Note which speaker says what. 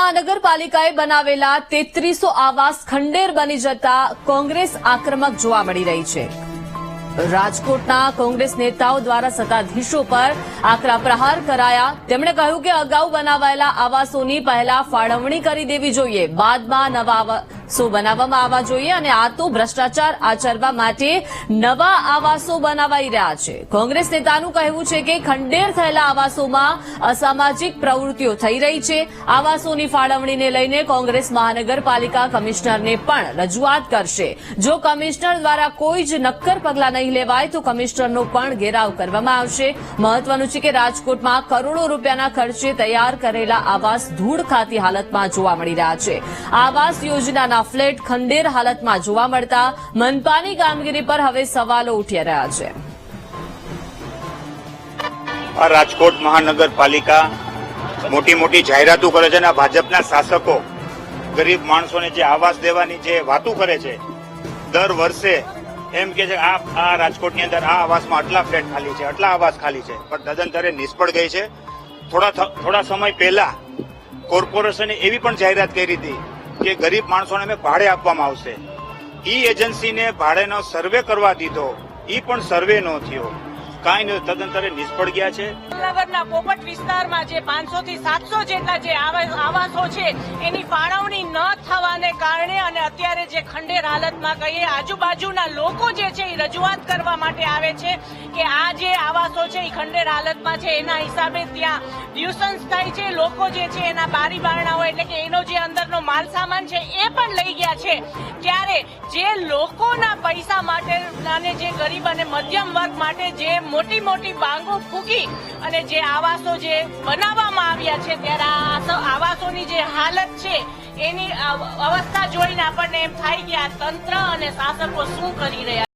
Speaker 1: મહાનગરપાલિકાએ બનાવેલા તેત્રીસો આવાસ ખંડેર બની જતા કોંગ્રેસ આક્રમક જોવા મળી રહી છે. રાજકોટના કોંગ્રેસ નેતાઓ દ્વારા સત્તાધીશો પર આકરા પ્રહાર કરાયા. તેમણે કહ્યું કે અગાઉ બનાવાયેલા આવાસોની પહેલા ફાળવણી કરી દેવી જોઈએ. બાદમાં નવા આવાસો બનાવવામાં આવવા જોઈએ અને આ તો ભ્રષ્ટાચાર આચરવા માટે નવા આવાસો બનાવાઈ રહ્યા છે. કોંગ્રેસ નેતાનું કહેવું છે કે ખંડેર થયેલા આવાસોમાં અસામાજિક પ્રવૃત્તિઓ થઈ રહી છે. આવાસોની ફાળવણીને લઈને કોંગ્રેસ મહાનગરપાલિકા કમિશનરને પણ રજૂઆત કરશે. જો કમિશનર દ્વારા કોઈ જ નક્કર પગલાં નહીં લેવાય, તો કમિશનરનો પણ ઘેરાવ કરવામાં આવશે. મહત્વનું છે કે રાજકોટમાં કરોડો રૂપિયાના ખર્ચે તૈયાર કરેલા આવાસ ધૂળ ખાતી હાલતમાં જોવા મળી રહ્યા છે. આવાસ યોજનાના ફ્લેટ ખંડેર હાલતમાં જોવા મળતા મનપાની કામગીરી પર હવે સવાલો ઉઠી રહ્યા છે.
Speaker 2: આ રાજકોટ મહાનગરપાલિકા મોટી મોટી જાહેરાતો કરે છે અને ભાજપના શાસકો ગરીબ માણસોને જે આવાસ દેવાની જે વાતો કરે છે, દર વર્ષે એમ કે છે આ આ રાજકોટની અંદર આ આવાસમાં આટલા ફ્લેટ ખાલી છે, આટલા આવાસ ખાલી છે, પણ તદંતરે નિષ્ફળ ગઈ છે. થોડા થોડા સમય પહેલા કોર્પોરેશને એવી પણ જાહેરાત કરી હતી કે ગરીબ માણસોને અમે ભાડે આપવામાં આવશે. ઈ એજન્સીને ભાડેનો સર્વે કરવા દીધો. ઈ પણ સર્વે નો થયો. કાંઈ તદંતરે નિષ્ફળ ગયા છે.
Speaker 3: નગરના પોપટ વિસ્તારમાં જે પાંચસો થી સાતસો જેટલા જે આવાસો છે, એની ફાળવણી ન થવાને કારણે અને અત્યારે જે ખંડેર હાલતમાં કહીએ, આજુબાજુના લોકો જે છે એ રજૂઆત કરવા માટે આવે છે કે આ જે આવાસો છે એ ખંડેર હાલતમાં છે. એના હિસાબે ત્યાં ન્યુસન્સ થાય છે. લોકો જે છે એના બારી બારણાઓ એટલે કે એનો જે અંદરનો માલ સામાન છે એ પણ લઈ ગયા છે. ત્યારે જે લોકોના પૈસા માટે અને જે ગરીબ અને મધ્યમ વર્ગ માટે જે મોટી મોટી બાંગો ફૂકી અને જે આવાસો જે બનાવવામાં આવ્યા છે ત્યારે આ હાલત છે. એની અવસ્થા જોઈને આપણને એમ થાય કે આ તંત્ર અને શાસકો શું કરી રહ્યા